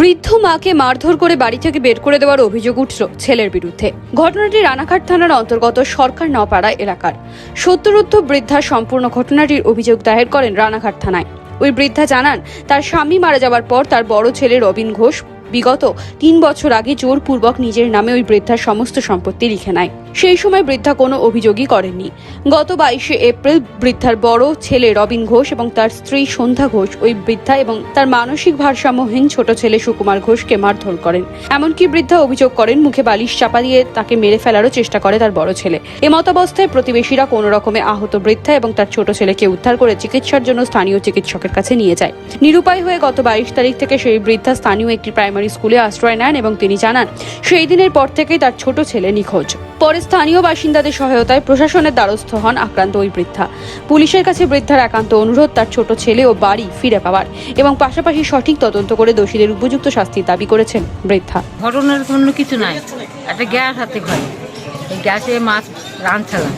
বৃদ্ধ মাকে মারধর করে বাড়ি থেকে বের করে দেওয়ার অভিযোগ উঠল ছেলের বিরুদ্ধে। ঘটনাটি রানাঘাট থানার অন্তর্গত সরকার নপাড়া এলাকার। সত্যরুদ্ধ বৃদ্ধা সম্পূর্ণ ঘটনাটির অভিযোগ দায়ের করেন রানাঘাট থানায়। ওই বৃদ্ধা জানান, তার স্বামী মারা যাওয়ার পর তার বড় ছেলে রবিন ঘোষ বিগত তিন বছর আগে জোরপূর্বক নিজের নামে ওই বৃদ্ধার সমস্ত সম্পত্তি লিখে নেয়। সেই সময় বৃদ্ধা কোনো অভিযোগই করেননি। গত বাইশে এপ্রিল বৃদ্ধার বড় ছেলে রবিন ঘোষ এবং তার স্ত্রী সন্ধ্যা ঘোষ ওই বৃদ্ধা এবং তার মানসিক ভারসাম্যহীন ছোট ছেলে সুকুমার ঘোষকে মারধর করেন। এমনকি বৃদ্ধা অভিযোগ করেন, মুখে বালিশ চাপা দিয়ে তাকে মেরে ফেলারও চেষ্টা করে তার বড় ছেলে। এমতাবস্থায় প্রতিবেশীরা কোনো রকমে আহত বৃদ্ধা এবং তার ছোট ছেলেকে উদ্ধার করে চিকিৎসার জন্য স্থানীয় চিকিৎসকের কাছে নিয়ে যায়। নিরুপায় হয়ে গত বাইশ তারিখ থেকে সেই বৃদ্ধা স্থানীয় একটি প্রাইমারি স্কুলে আশ্রয় নেন এবং তিনি জানান, সেই দিনের পর থেকেই তার ছোট ছেলে নিখোঁজ। পরে স্থানীয় বাসিন্দাদের সহায়তায় প্রশাসনের দ্বারস্থ হন আক্রান্ত ওই বৃদ্ধা। পুলিশের কাছে বৃদ্ধার একান্ত অনুরোধ তার ছোট ছেলে ও বাড়ি ফিরে পাওয়ার এবং পাশাপাশি সঠিক তদন্ত করে দোষীদের উপযুক্ত শাস্তির দাবি করেছেন বৃদ্ধা। ঘটনার কোনো কিছু নাই। একটা গ্যাস হাতে ঘরে। এই গ্যাসে মাছ রাঁধছিলাম।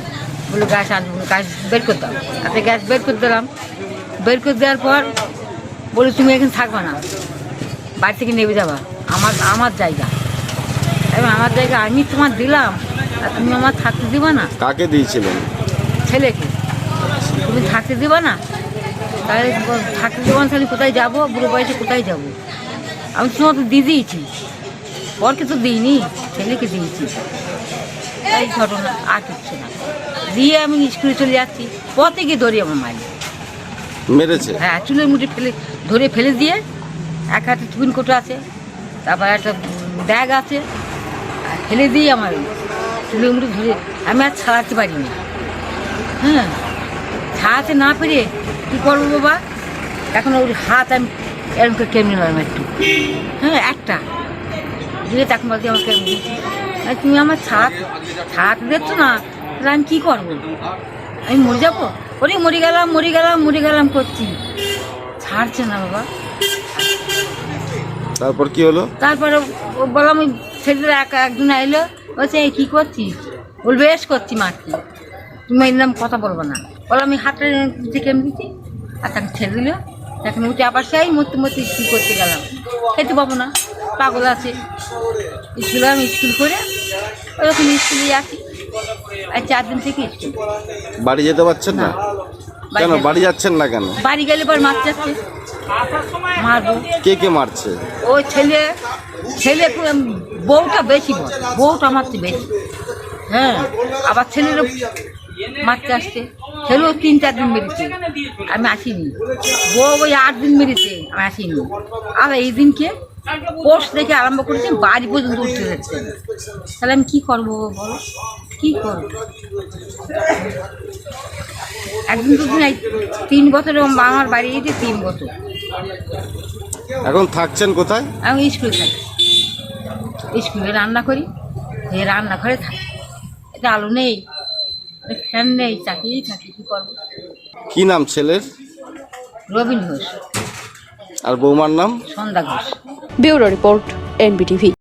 বলে গ্যাস আনব গ্যাস বের করে দাও। একটা গ্যাস বের করে দিলাম। বের করে দেওয়ার পর বলে, তুমি এখানে থাকবে না। বাড়ি থেকে নেবে যাবা। আমার আমার জায়গা। এবার আমার জায়গা আমি তোমার দিলাম আর তুমি আমার থাকতে দিবা না। কাকে দিয়েছিলেন ছেলেকে। তুমি থাকতে দিবা না? তাহলে থাকতে দেবো না তাহলে কোথায় যাব? বুড়ো বয়সে কোথায় যাব? আমি তোমার তো দিয়ে দিয়েছি। পরকে তো দিইনি ছেলেকে দিয়েছি। এই ঘটনা আর কিচ্ছু না। দিয়ে আমি স্কুলে চলে যাচ্ছি। পথে গিয়ে ধরি আমার মায়ের। মেরেছে? হ্যাঁ চুলের মুঠে ফেলে ধরে ফেলে দিয়ে এক হাতে টিফিন কোটো আছে, তারপর একটা ব্যাগ আছে ফেলে দিয়ে আমার চুলের মুঠে ধরে। আমি আর ছাড়াতে পারিনি। হ্যাঁ ছাড়াতে না পেরে কী করব বাবা? এখন ওর হাত আমি এরকম করে কেমনি নিলাম একটু? হ্যাঁ একটা। দিয়ে তখন বলতে আমাকে কেমনি তুমি আমার ছাড়, ছাড়াতে দিচ্ছ না? তাহলে আমি কী করব? আমি মরে যাব? ওরে, মরে গেলাম মরে গেলাম মরে গেলাম, করছি। ছাড়ছে না বাবা। তারপর কি হলো? তারপরে বললাম ছেলেরা এক একজন এলো বলছে এই কী করছিস? বল বেশ করছি মারছি তুমি এই নাম কথা বলব না। বললাম আমি হাতটা দিকে এমনি দিচ্ছি আর তাকে ছেড়ে দিল। এখন উঠে আবার সেই মরতে মরতে স্কুল করতে গেলাম। খেতে পাবো না পাগল আছে। স্কুলে আমি স্কুল করে ওরকম স্কুলে যাচ্ছি আর চার দিন থেকে স্কুল। বাড়ি যেতে পারছেন না? কেন বাড়ি- বাড়ি যাচ্ছেন না কেন? বাড়ি গেলে পর মাছ যাচ্ছে। মারবো। কে কে মারছে? ওই ছেলে ছেলে বউটা বেশি বল বউটা মারতে বেশি। হ্যাঁ আবার ছেলেরও মারতে আসছে। ছেলেও তিন চার দিন মেরেছে। আমি আসিনি। বউ ওই আট দিন মেরেছে। আমি আসিনি। আর এই দিনকে পোস্ট থেকে আরম্ভ করেছে বাড়ি পর্যন্ত উঠতে যাচ্ছে তাহলে আমি কী করব বলো? কী করব? একদিন দুদিন এই তিন বছর আমার বাড়ি এসে তিন বছর। এখন থাকছেন কোথায়? আমি স্কুলে থাকি। স্কুলে রান্না করি রান্না করে থাকি। এটা আলু নেই ফ্যান নেই চাকি থাকি কী করব? কি নাম ছেলের? রবীন ঘোষ। আর বৌমার নাম? Sandhya Ghosh. Bureau report NBTV.